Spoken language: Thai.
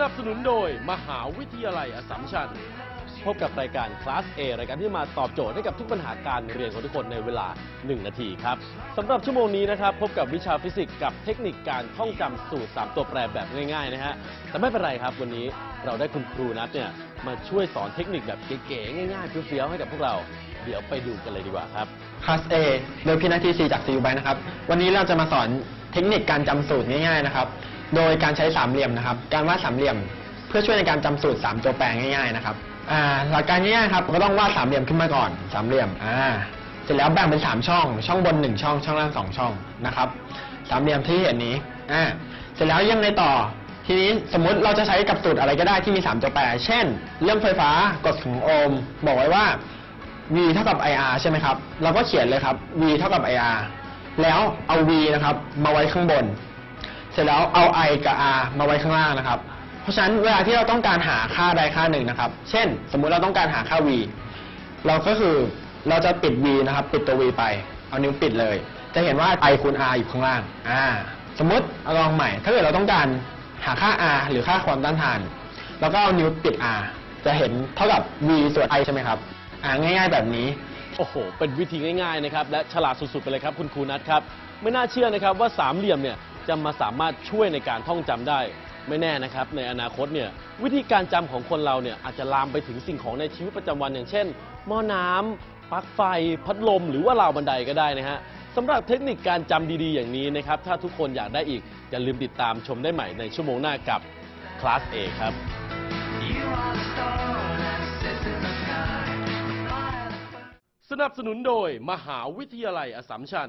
สนับสนุนโดยมหาวิทยาลัยอสสัมชัญ พบกับรายการคลาส A รายการที่มาตอบโจทย์ให้กับทุกปัญหาการเรียนของทุกคนในเวลา 1 นาทีครับสำหรับชั่วโมงนี้นะครับ พบกับวิชาฟิสิกส์กับเทคนิคการท่องจำสูตร 3 ตัวแปรแบบง่ายๆนะฮะ แต่ไม่เป็นไรครับ วันนี้เราได้คุณครูนัทเนี่ยมาช่วยสอนเทคนิคแบบเก๋ๆง่ายๆเฟี้ยวๆให้กับพวกเรา เดี๋ยวไปดูกันเลยดีกว่าครับ คลาส A โดยพี่นาที4จากซีอูไบนะครับ วันนี้เราจะมาสอนเทคนิคการจำสูตรง่ายๆนะครับ โดยการใช้สามเหลี่ยมนะครับ การวาดสามเหลี่ยมเพื่อช่วยในการจำสูตร 3 ตัวแปรง่ายๆนะครับหลักการง่ายๆครับก็ต้องวาดสามเหลี่ยมขึ้นมาก่อนสามเหลี่ยมอ่าเสร็จแล้วแบ่งเป็น 3 ช่อง ช่องบน 1 ช่อง ช่องล่าง 2 ช่องนะครับสามเหลี่ยมที่เห็นนี้อ่าเสร็จแล้วยังไงต่อทีนี้สมมุติเราจะใช้กับสูตรอะไรก็ได้ที่มี 3 ตัวแปร เช่น เรื่องไฟฟ้ากฎของโอห์มบอกไว้ว่า v เท่ากับ ir ใช่ไหมครับ เราก็เขียนเลยครับ v เท่ากับ ir แล้วเอา v นะครับ มาไว้ข้างบน ร็จแล้วเอา i กับ r มาไว้ข้างล่างนะครับ เพราะฉะนั้นเวลาที่เราต้องการหาค่าใดค่าหนึ่งนะครับ เช่น สมมุติเราต้องการหาค่า v เราก็คือเราจะปิด v นะครับ ปิดตัว v ไป เอานิ้วปิดเลย จะเห็นว่า i คูณ r อยู่ข้างล่าง อ่า สมมุติเอาลองใหม่ ถ้าเกิดเราต้องการหาค่า r หรือค่าความต้านทาน เราก็เอานิ้วปิด r จะเห็นเท่ากับ v ส่วน i ใช่ไหมครับ อ่า ง่ายๆแบบนี้ โอ้โห เป็นวิธีง่ายๆนะครับ และฉลาดสุดๆไปเลยครับ คุณครูนัทครับ ไม่น่าเชื่อนะครับว่าสามเหลี่ยมเนี่ย จะมาสามารถช่วยในการท่องจำได้ ไม่แน่นะครับ ในอนาคตเนี่ยวิธีการจำของคนเราเนี่ยอาจจะลามไปถึงสิ่งของในชีวิตประจำวันอย่างเช่นหม้อน้ำปลั๊กไฟ พัดลม หรือว่าราวบันไดก็ได้นะฮะสำหรับเทคนิคการจำดีๆ อย่างนี้นะครับ ถ้าทุกคนอยากได้อีก อย่าลืมติดตามชมได้ใหม่ในชั่วโมงหน้ากับคลาส A ครับ sky. สนับสนุนโดยมหาวิทยาลัยอสสัมชัญ